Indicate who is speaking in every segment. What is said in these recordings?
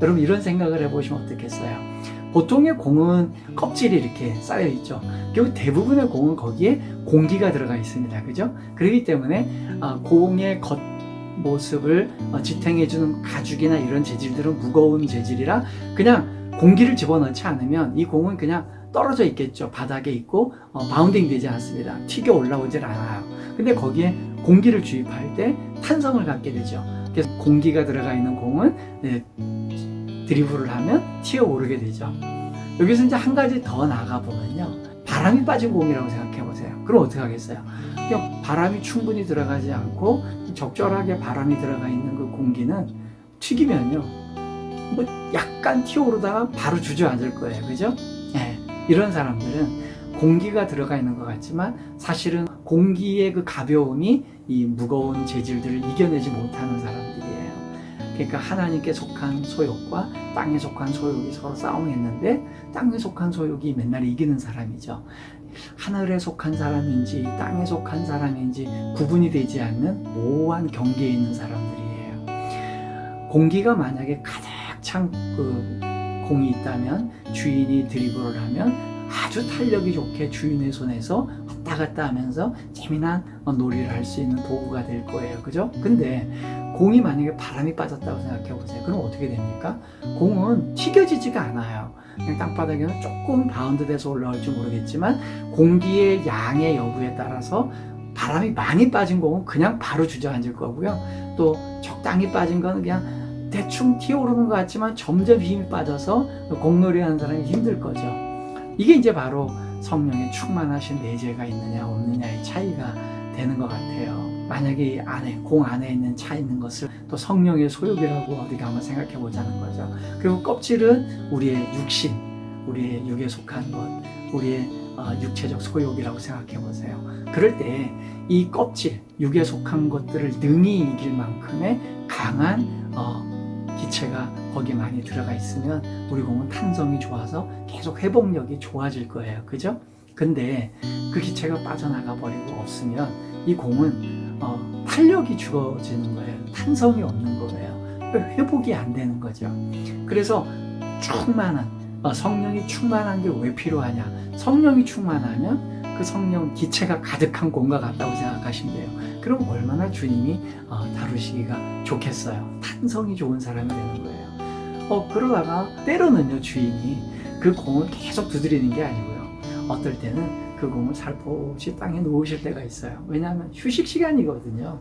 Speaker 1: 여러분 이런 생각을 해보시면 어떻겠어요? 보통의 공은 껍질이 이렇게 쌓여 있죠. 결국 대부분의 공은 거기에 공기가 들어가 있습니다. 그죠? 그렇기 때문에 아, 공의 겉 모습을 어, 지탱해주는 가죽이나 이런 재질들은 무거운 재질이라 그냥 공기를 집어넣지 않으면 이 공은 그냥 떨어져 있겠죠. 바닥에 있고 어, 바운딩 되지 않습니다. 튀겨 올라오질 않아요. 근데 거기에 공기를 주입할 때 탄성을 갖게 되죠. 그래서 공기가 들어가 있는 공은 네, 드리블을 하면 튀어 오르게 되죠. 여기서 이제 한 가지 더 나가 보면요. 바람이 빠진 공이라고 생각해 보세요. 그럼 어떻게 하겠어요? 그냥 바람이 충분히 들어가지 않고 적절하게 바람이 들어가 있는 그 공기는 튀기면요. 뭐 약간 튀어오르다가 바로 주저앉을 거예요. 그죠? 예. 이런 사람들은 공기가 들어가 있는 것 같지만 사실은 공기의 그 가벼움이 이 무거운 재질들을 이겨내지 못하는 사람들이에요. 그러니까 하나님께 속한 소욕과 땅에 속한 소욕이 서로 싸움했는데 땅에 속한 소욕이 맨날 이기는 사람이죠. 하늘에 속한 사람인지 땅에 속한 사람인지 구분이 되지 않는 모호한 경계에 있는 사람들이에요. 공기가 만약에 가득 찬그 공이 있다면 주인이 드리블을 하면 아주 탄력이 좋게 주인의 손에서 왔다 갔다 하면서 재미난 놀이를 할 수 있는 도구가 될 거예요. 그죠? 근데 공이 만약에 바람이 빠졌다고 생각해 보세요. 그럼 어떻게 됩니까? 공은 튀겨지지가 않아요. 땅바닥에는 조금 바운드 돼서 올라올지 모르겠지만 공기의 양의 여부에 따라서 바람이 많이 빠진 공은 그냥 바로 주저앉을 거고요. 또 적당히 빠진 거는 그냥 대충 튀어오르는 것 같지만 점점 힘이 빠져서 공놀이 하는 사람이 힘들 거죠. 이게 이제 바로 성령의 충만하신 내재가 있느냐 없느냐의 차이가 되는 것 같아요. 만약에 이 안에 공 안에 있는 차 있는 것을 또 성령의 소욕이라고 어디가 한번 생각해 보자는 거죠. 그리고 껍질은 우리의 육신, 우리의 육에 속한 것, 우리의 어, 육체적 소욕이라고 생각해 보세요. 그럴 때 이 껍질, 육에 속한 것들을 능히 이길 만큼의 강한 어, 기체가 거기에 많이 들어가 있으면 우리 공은 탄성이 좋아서 계속 회복력이 좋아질 거예요. 그죠? 근데 그 기체가 빠져나가 버리고 없으면 이 공은 어, 탄력이 죽어지는 거예요. 탄성이 없는 거예요. 회복이 안 되는 거죠. 그래서 충만한 어, 성령이 충만한 게 왜 필요하냐? 성령이 충만하면 그 성령 기체가 가득한 공과 같다고 생각하시면 돼요. 그럼 얼마나 주님이 어, 다루시기가 좋겠어요. 탄성이 좋은 사람이 되는 거예요. 어, 그러다가 때로는요, 주인이 그 공을 계속 두드리는 게 아니고요. 어떨 때는 그 공을 살포시 땅에 놓으실 때가 있어요. 왜냐하면 휴식 시간이거든요.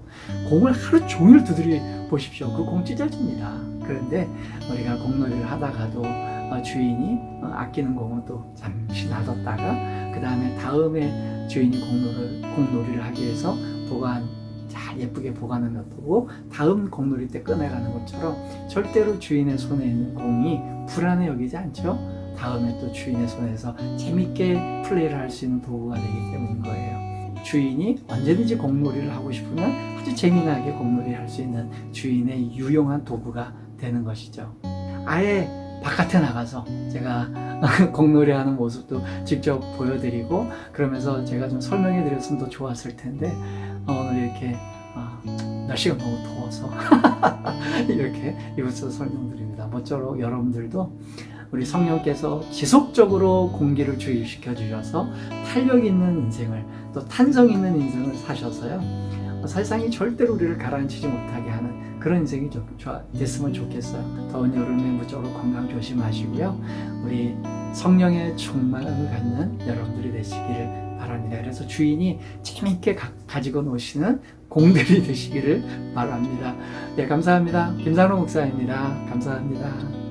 Speaker 1: 공을 하루 종일 두드려 보십시오. 그 공 찢어집니다. 그런데 우리가 공놀이를 하다가도 어, 주인이 어, 아끼는 공은 또 잠시 놔뒀다가 그 다음에 다음에 주인이 공놀이를, 공놀이를 하기 위해서 보관 잘 예쁘게 보관을 놔두고 다음 공놀이 때 꺼내가는 것처럼 절대로 주인의 손에 있는 공이 불안해 여기지 않죠. 다음에 또 주인의 손에서 재밌게 플레이를 할 수 있는 도구가 되기 때문인 거예요. 주인이 언제든지 공놀이를 하고 싶으면 아주 재미나게 공놀이 할 수 있는 주인의 유용한 도구가 되는 것이죠. 아예 바깥에 나가서 제가 공놀이 하는 모습도 직접 보여드리고 그러면서 제가 좀 설명해 드렸으면 더 좋았을 텐데 어, 오늘 이렇게 어, 날씨가 너무 더워서 이렇게 이곳에서 설명드립니다. 모쪼록 여러분들도 우리 성령께서 지속적으로 공기를 주입시켜 주셔서 탄력 있는 인생을 또 탄성 있는 인생을 사셔서요. 어, 세상이 절대로 우리를 가라앉히지 못하게 하는 그런 인생이 좀 좋아, 됐으면 좋겠어요. 더운 여름에 무조건 건강 조심하시고요. 우리 성령의 충만함을 갖는 여러분들이 되시기를 바랍니다. 그래서 주인이 재밌게 가, 가지고 노시는 공들이 되시기를 바랍니다. 네, 감사합니다. 김상로 목사입니다. 감사합니다.